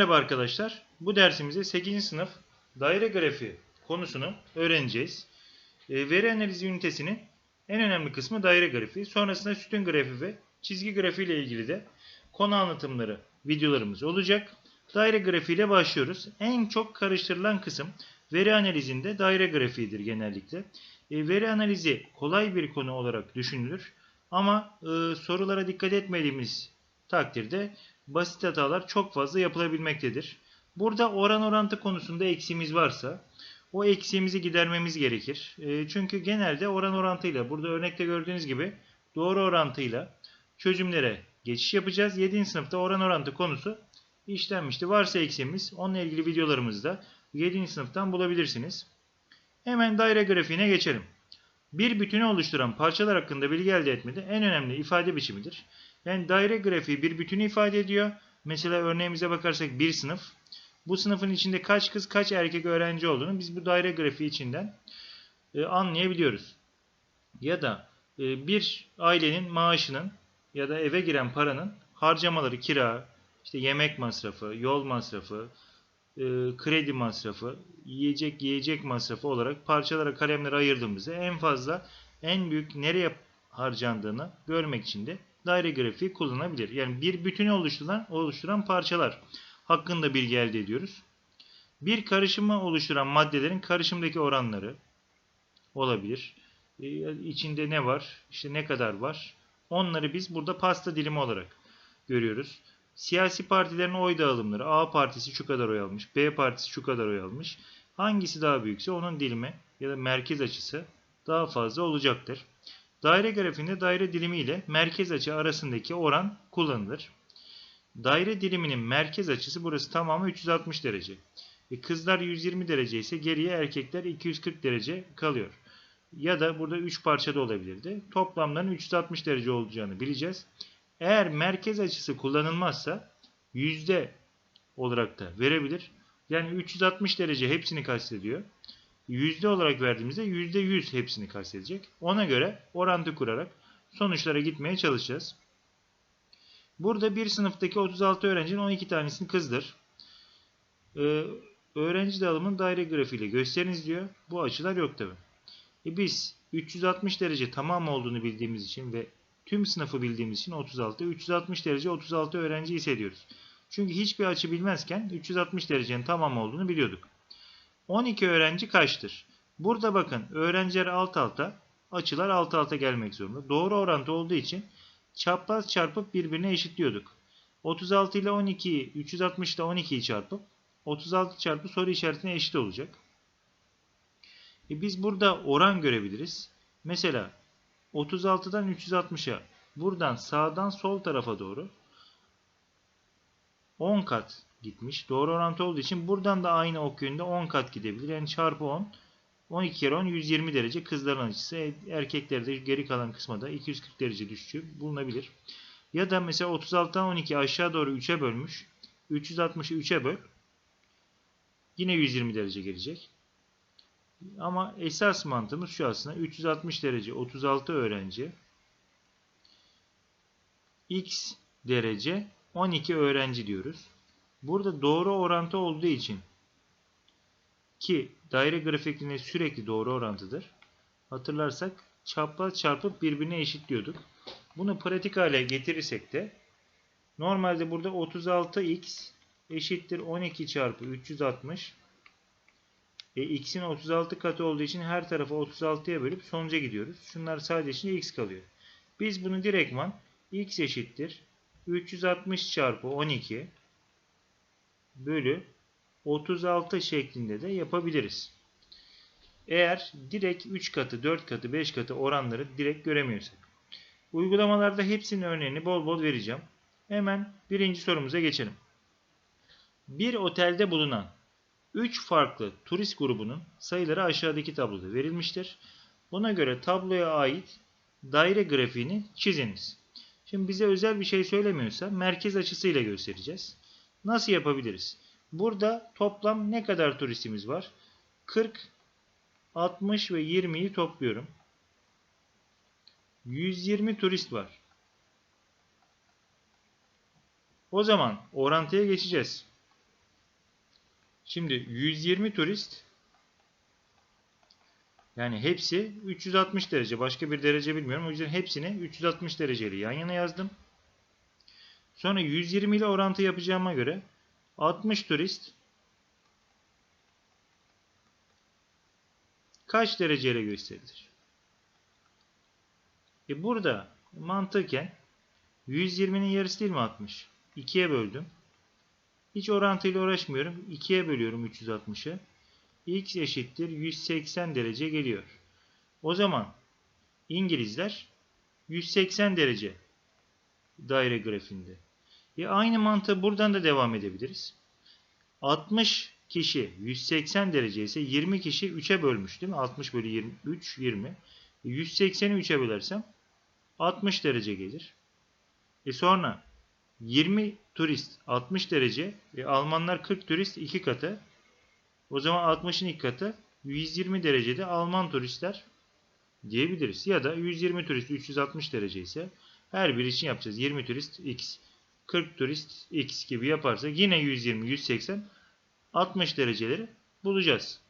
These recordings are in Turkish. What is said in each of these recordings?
Merhaba arkadaşlar. Bu dersimizde 8. sınıf daire grafiği konusunu öğreneceğiz. E, veri analizi ünitesinin en önemli kısmı daire grafiği. Sonrasında sütun grafiği ve çizgi grafiği ile ilgili de konu anlatımları videolarımız olacak. Daire grafiği ile başlıyoruz. En çok karıştırılan kısım veri analizinde daire grafiğidir genellikle. E, veri analizi kolay bir konu olarak düşünülür. Ama e, sorulara dikkat etmediğimiz takdirde basit hatalar çok fazla yapılabilmektedir. Burada oran orantı konusunda eksiğimiz varsa o eksiğimizi gidermemiz gerekir. E, çünkü genelde oran orantıyla burada örnekte gördüğünüz gibi doğru orantıyla çözümlere geçiş yapacağız. 7. sınıfta oran orantı konusu işlenmişti. Varsa eksiğimiz onunla ilgili videolarımızda 7. sınıftan bulabilirsiniz. Hemen daire grafiğine geçelim. Bir bütünü oluşturan parçalar hakkında bilgi elde etmede en önemli ifade biçimidir. Yani daire grafiği bir bütünü ifade ediyor. Mesela örneğimize bakarsak bir sınıf. Bu sınıfın içinde kaç kız kaç erkek öğrenci olduğunu biz bu daire grafiği içinden e, anlayabiliyoruz. Ya da e, bir ailenin maaşının ya da eve giren paranın harcamaları kira, işte yemek masrafı, yol masrafı, e, kredi masrafı, yiyecek yiyecek masrafı olarak parçalara kalemlere ayırdığımızda en fazla en büyük nereye harcandığını görmek için de daire grafiği kullanabilir. Yani bir bütünü oluşturan, oluşturan parçalar hakkında bilgi elde ediyoruz. Bir karışımı oluşturan maddelerin karışımdaki oranları olabilir. Ee, içinde ne var? İşte ne kadar var? Onları biz burada pasta dilimi olarak görüyoruz. Siyasi partilerin oy dağılımları. A partisi şu kadar oy almış. B partisi şu kadar oy almış. Hangisi daha büyükse onun dilimi ya da merkez açısı daha fazla olacaktır. Daire grafiğinde daire dilimi ile merkez açı arasındaki oran kullanılır. Daire diliminin merkez açısı burası tamamı 360 derece. E kızlar 120 derece ise geriye erkekler 240 derece kalıyor. Ya da burada 3 parçada olabilirdi. Toplamların 360 derece olacağını bileceğiz. Eğer merkez açısı kullanılmazsa yüzde olarak da verebilir. Yani 360 derece hepsini kastediyor yüzde olarak verdiğimizde yüzde yüz hepsini kastedecek. Ona göre orantı kurarak sonuçlara gitmeye çalışacağız. Burada bir sınıftaki 36 öğrencinin 12 tanesini kızdır. Ee, öğrenci dağılımını daire grafiğiyle gösteriniz diyor. Bu açılar yok tabi. E biz 360 derece tamam olduğunu bildiğimiz için ve tüm sınıfı bildiğimiz için 36, 360 derece 36 öğrenci hissediyoruz. Çünkü hiçbir açı bilmezken 360 derecenin tamam olduğunu biliyorduk. 12 öğrenci kaçtır? Burada bakın öğrenciler alt alta, açılar alt alta gelmek zorunda. Doğru orantı olduğu için çapraz çarpıp birbirine eşitliyorduk. 36 ile 12'yi 360 ile 12'yi çarpıp 36 çarpı soru işaretine eşit olacak. E biz burada oran görebiliriz. Mesela 36'dan 360'a buradan sağdan sol tarafa doğru 10 kat gitmiş. Doğru orantı olduğu için buradan da aynı ok yönünde 10 kat gidebilir. Yani çarpı 10. 12 kere 10 120 derece kızların açısı. Erkeklerde geri kalan kısma da 240 derece düşüşü bulunabilir. Ya da mesela 36'dan 12 aşağı doğru 3'e bölmüş. 360'ı 3'e böl. Yine 120 derece gelecek. Ama esas mantığımız şu aslında. 360 derece 36 öğrenci. X derece 12 öğrenci diyoruz. Burada doğru orantı olduğu için ki daire grafikliğine sürekli doğru orantıdır. Hatırlarsak çapraz çarpıp birbirine eşitliyorduk. Bunu pratik hale getirirsek de normalde burada 36x eşittir 12 çarpı 360 e, x'in 36 katı olduğu için her tarafa 36'ya bölüp sonuca gidiyoruz. Şunlar sadece içinde x kalıyor. Biz bunu direktman x eşittir 360 çarpı 12 bölü 36 şeklinde de yapabiliriz. Eğer direkt 3 katı, 4 katı, 5 katı oranları direkt göremiyorsak. Uygulamalarda hepsinin örneğini bol bol vereceğim. Hemen birinci sorumuza geçelim. Bir otelde bulunan 3 farklı turist grubunun sayıları aşağıdaki tabloda verilmiştir. Buna göre tabloya ait daire grafiğini çiziniz. Şimdi bize özel bir şey söylemiyorsa merkez açısıyla göstereceğiz. Nasıl yapabiliriz? Burada toplam ne kadar turistimiz var? 40, 60 ve 20'yi topluyorum. 120 turist var. O zaman orantıya geçeceğiz. Şimdi 120 turist yani hepsi 360 derece. Başka bir derece bilmiyorum. O yüzden hepsini 360 dereceli yan yana yazdım. Sonra 120 ile orantı yapacağıma göre 60 turist kaç dereceyle gösterilir? E burada mantıken 120'nin yarısı değil mi 60? 2'ye böldüm. Hiç orantıyla uğraşmıyorum. 2'ye bölüyorum 360'ı. X eşittir 180 derece geliyor. O zaman İngilizler 180 derece daire grafiğinde. E aynı mantığı buradan da devam edebiliriz. 60 kişi 180 derece ise 20 kişi 3'e bölmüş değil mi? 60 bölü 23 20. E 180'i 3'e bölersem 60 derece gelir. E sonra 20 turist 60 derece. E Almanlar 40 turist 2 katı. O zaman 60'ın 2 katı 120 derecede Alman turistler diyebiliriz. Ya da 120 turist 360 derece ise her bir için yapacağız. 20 turist x, 40 turist x gibi yaparsak yine 120, 180, 60 dereceleri bulacağız.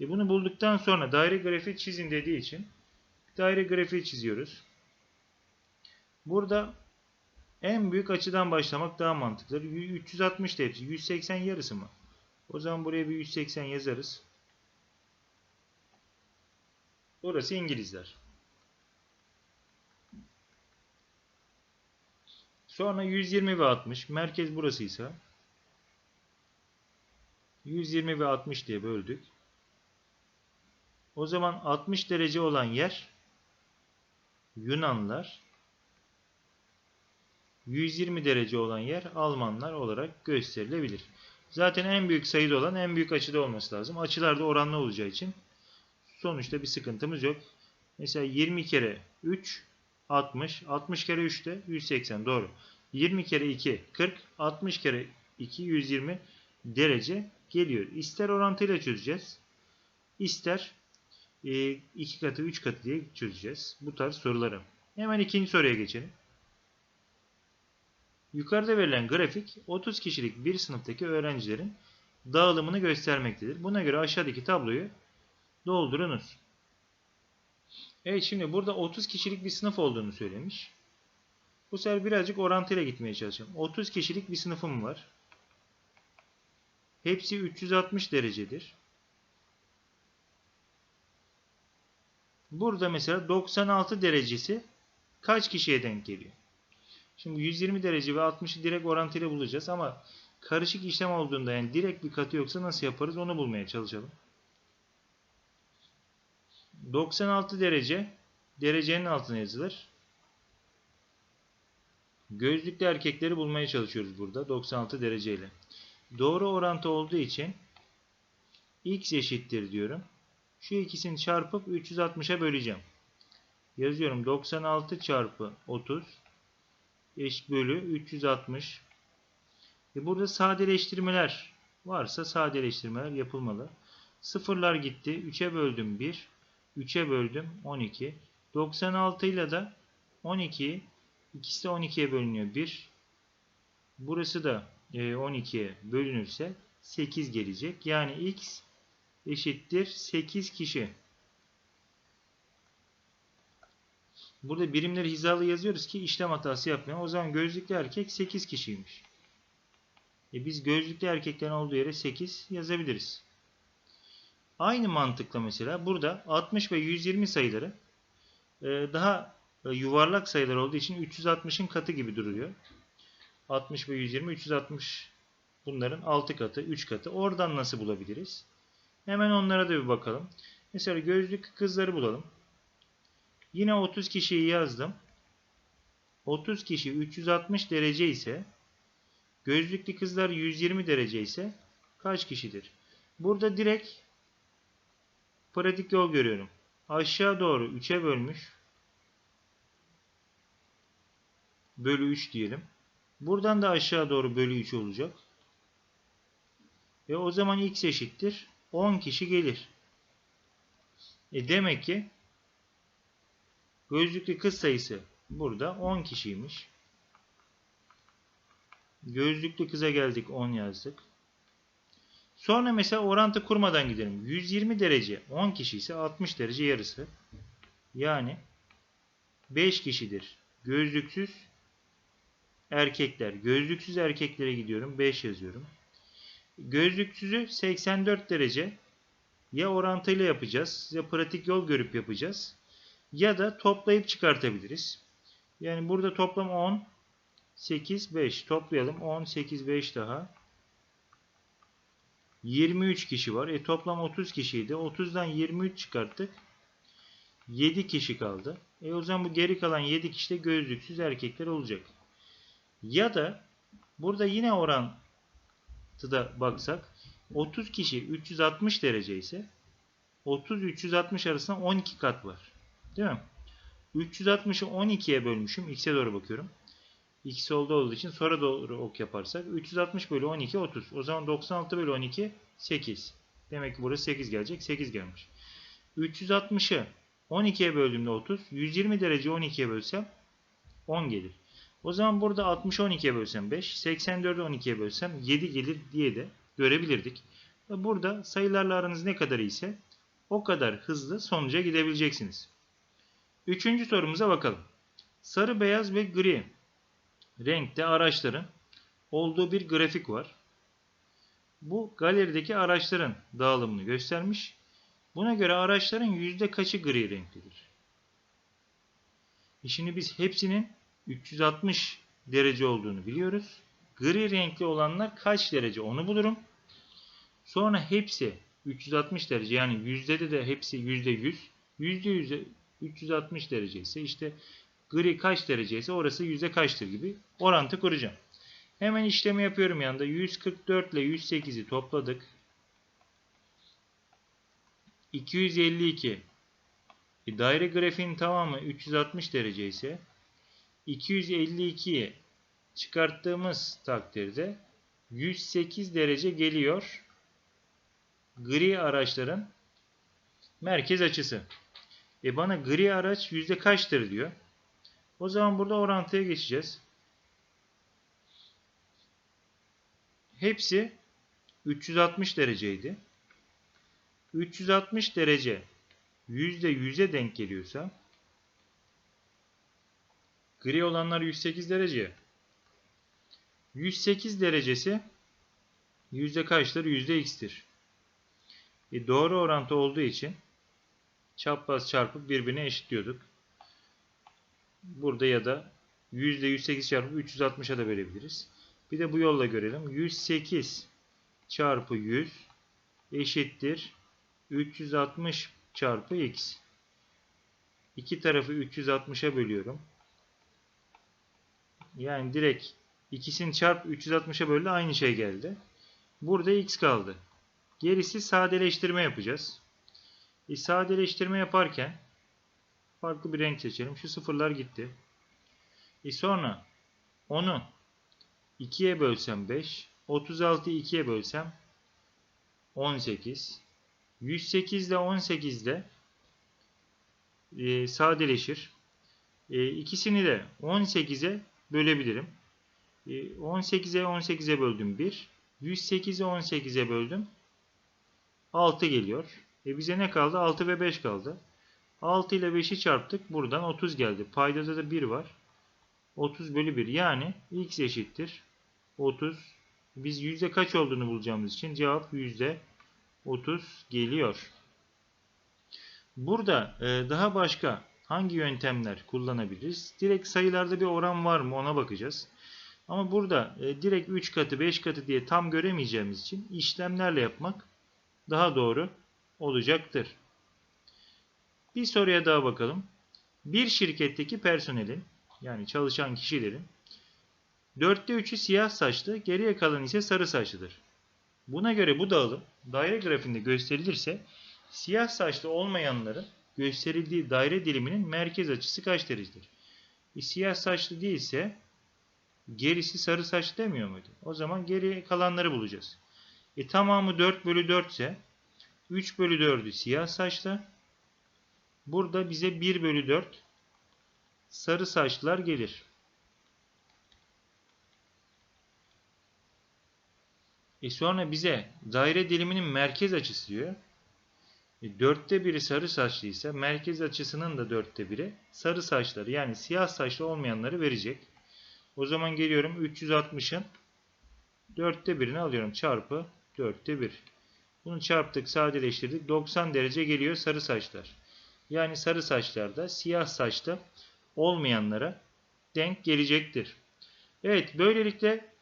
E bunu bulduktan sonra daire grafiği çizin dediği için daire grafiği çiziyoruz. Burada en büyük açıdan başlamak daha mantıklı. 360 derece. 180 yarısı mı? O zaman buraya bir 180 yazarız. Burası İngilizler. Sonra 120 ve 60. Merkez burasıysa 120 ve 60 diye böldük. O zaman 60 derece olan yer Yunanlar 120 derece olan yer Almanlar olarak gösterilebilir. Zaten en büyük sayıda olan en büyük açıda olması lazım. Açılar da oranlı olacağı için sonuçta bir sıkıntımız yok. Mesela 20 kere 3 60. 60 kere 3 de 180 doğru. 20 kere 2 40. 60 kere 2 120 derece geliyor. İster orantıyla çözeceğiz. İster 2 katı 3 katı diye çözeceğiz. Bu tarz soruları. Hemen ikinci soruya geçelim. Yukarıda verilen grafik 30 kişilik bir sınıftaki öğrencilerin dağılımını göstermektedir. Buna göre aşağıdaki tabloyu doldurunuz. Evet şimdi burada 30 kişilik bir sınıf olduğunu söylemiş. Bu sefer birazcık orantıyla gitmeye çalışacağım. 30 kişilik bir sınıfım var. Hepsi 360 derecedir. Burada mesela 96 derecesi kaç kişiye denk geliyor? Şimdi 120 derece ve 60'ı direkt orantıyla bulacağız ama karışık işlem olduğunda yani direkt bir katı yoksa nasıl yaparız onu bulmaya çalışalım. 96 derece derecenin altına yazılır. Gözlüklü erkekleri bulmaya çalışıyoruz burada 96 dereceyle. Doğru orantı olduğu için x eşittir diyorum. Şu ikisini çarpıp 360'a böleceğim. Yazıyorum 96 çarpı 30 eş bölü 360. E burada sadeleştirmeler varsa sadeleştirmeler yapılmalı. Sıfırlar gitti. 3'e böldüm 1. 3'e böldüm 12. 96 ile de 12 ikisi de 12'ye bölünüyor 1. Burası da 12'ye bölünürse 8 gelecek. Yani x eşittir 8 kişi. Burada birimleri hizalı yazıyoruz ki işlem hatası yapmayalım. O zaman gözlüklü erkek 8 kişiymiş. E biz gözlüklü erkeklerin olduğu yere 8 yazabiliriz. Aynı mantıkla mesela burada 60 ve 120 sayıları e, daha e, yuvarlak sayılar olduğu için 360'ın katı gibi duruyor. 60 ve 120, 360 bunların 6 katı, 3 katı. Oradan nasıl bulabiliriz? Hemen onlara da bir bakalım. Mesela gözlük kızları bulalım. Yine 30 kişiyi yazdım. 30 kişi 360 derece ise gözlüklü kızlar 120 derece ise kaç kişidir? Burada direkt pratik yol görüyorum. Aşağı doğru 3'e bölmüş. Bölü 3 diyelim. Buradan da aşağı doğru bölü 3 olacak. Ve o zaman x eşittir. 10 kişi gelir. E demek ki Gözlüklü kız sayısı burada 10 kişiymiş. Gözlüklü kıza geldik 10 yazdık. Sonra mesela orantı kurmadan gidelim. 120 derece 10 kişi ise 60 derece yarısı. Yani 5 kişidir. Gözlüksüz erkekler. Gözlüksüz erkeklere gidiyorum. 5 yazıyorum. Gözlüksüzü 84 derece ya orantıyla yapacağız ya pratik yol görüp yapacağız. Ya da toplayıp çıkartabiliriz. Yani burada toplam 10, 8, 5. Toplayalım. 10, 8, 5 daha. 23 kişi var. E toplam 30 kişiydi. 30'dan 23 çıkarttık. 7 kişi kaldı. E o zaman bu geri kalan 7 kişi de gözlüksüz erkekler olacak. Ya da burada yine orantıda baksak 30 kişi 360 derece ise 30-360 arasında 12 kat var. Değil mi? 360'ı 12'ye bölmüşüm. X'e doğru bakıyorum. X solda olduğu için sonra doğru ok yaparsak 360 bölü 12 30. O zaman 96 bölü 12 8. Demek ki burası 8 gelecek. 8 gelmiş. 360'ı 12'ye böldüğümde 30. 120 derece 12'ye bölsem 10 gelir. O zaman burada 60'ı 12'ye bölsem 5. 84'ü 12'ye bölsem 7 gelir diye de görebilirdik. Burada sayılarla aranız ne kadar ise o kadar hızlı sonuca gidebileceksiniz. Üçüncü sorumuza bakalım. Sarı, beyaz ve gri renkte araçların olduğu bir grafik var. Bu galerideki araçların dağılımını göstermiş. Buna göre araçların yüzde kaçı gri renklidir? E Şimdi biz hepsinin 360 derece olduğunu biliyoruz. Gri renkli olanlar kaç derece onu bulurum. Sonra hepsi 360 derece yani yüzdede de hepsi yüzde 100. Yüzde yüzde 360 derece ise işte gri kaç derece ise orası yüzde kaçtır gibi orantı kuracağım. Hemen işlemi yapıyorum yanında. 144 ile 108'i topladık. 252. E, daire grafiğinin tamamı 360 derece ise 252'yi çıkarttığımız takdirde 108 derece geliyor. Gri araçların merkez açısı. E bana gri araç yüzde kaçtır diyor. O zaman burada orantıya geçeceğiz. Hepsi 360 dereceydi. 360 derece yüzde yüze denk geliyorsa gri olanlar 108 derece. 108 derecesi yüzde kaçtır? Yüzde x'tir. E doğru orantı olduğu için çapraz çarpıp birbirine eşitliyorduk. Burada ya da %108 çarpı 360'a da bölebiliriz. Bir de bu yolla görelim. 108 çarpı 100 eşittir 360 çarpı x. İki tarafı 360'a bölüyorum. Yani direkt ikisini çarp 360'a böldü aynı şey geldi. Burada x kaldı. Gerisi sadeleştirme yapacağız. E, sadeleştirme yaparken farklı bir renk seçelim. Şu sıfırlar gitti. E sonra onu 2'ye bölsem 5. 36'yı 2'ye bölsem 18. 108 ile 18 de e, sadeleşir. E, ikisini de 18'e bölebilirim. E, 18'e 18'e böldüm 1. 108'e 18'e böldüm 6 geliyor. E bize ne kaldı? 6 ve 5 kaldı. 6 ile 5'i çarptık. Buradan 30 geldi. Paydada da 1 var. 30 bölü 1 yani x eşittir. 30. Biz yüzde kaç olduğunu bulacağımız için cevap yüzde 30 geliyor. Burada e, daha başka hangi yöntemler kullanabiliriz? Direkt sayılarda bir oran var mı ona bakacağız. Ama burada e, direkt 3 katı 5 katı diye tam göremeyeceğimiz için işlemlerle yapmak daha doğru olacaktır. Bir soruya daha bakalım. Bir şirketteki personelin yani çalışan kişilerin dörtte üçü siyah saçlı, geriye kalan ise sarı saçlıdır. Buna göre bu dağılım daire grafiğinde gösterilirse siyah saçlı olmayanların gösterildiği daire diliminin merkez açısı kaç derecedir? E, siyah saçlı değilse gerisi sarı saç demiyor muydu? O zaman geri kalanları bulacağız. E tamamı 4 bölü 4 ise 3 bölü 4'ü siyah saçlı. Burada bize 1 bölü 4 sarı saçlılar gelir. E sonra bize daire diliminin merkez açısı diyor. E, dörtte biri sarı saçlıysa merkez açısının da dörtte biri sarı saçları yani siyah saçlı olmayanları verecek. O zaman geliyorum 360'ın dörtte birini alıyorum çarpı dörtte bir. Bunu çarptık sadeleştirdik 90 derece geliyor sarı saçlar. Yani sarı saçlarda siyah saçlı olmayanlara denk gelecektir. Evet böylelikle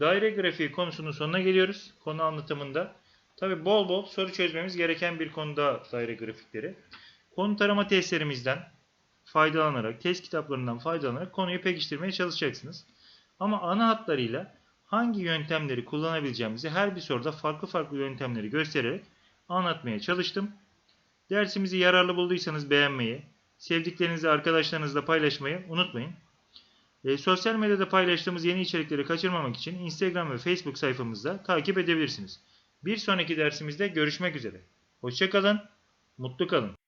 daire grafiği konusunun sonuna geliyoruz. Konu anlatımında. Tabi bol bol soru çözmemiz gereken bir konuda daire grafikleri. Konu tarama testlerimizden faydalanarak, test kitaplarından faydalanarak konuyu pekiştirmeye çalışacaksınız. Ama ana hatlarıyla hangi yöntemleri kullanabileceğimizi her bir soruda farklı farklı yöntemleri göstererek anlatmaya çalıştım. Dersimizi yararlı bulduysanız beğenmeyi, sevdiklerinizle arkadaşlarınızla paylaşmayı unutmayın. E, sosyal medyada paylaştığımız yeni içerikleri kaçırmamak için Instagram ve Facebook sayfamızda takip edebilirsiniz. Bir sonraki dersimizde görüşmek üzere. Hoşçakalın, mutlu kalın.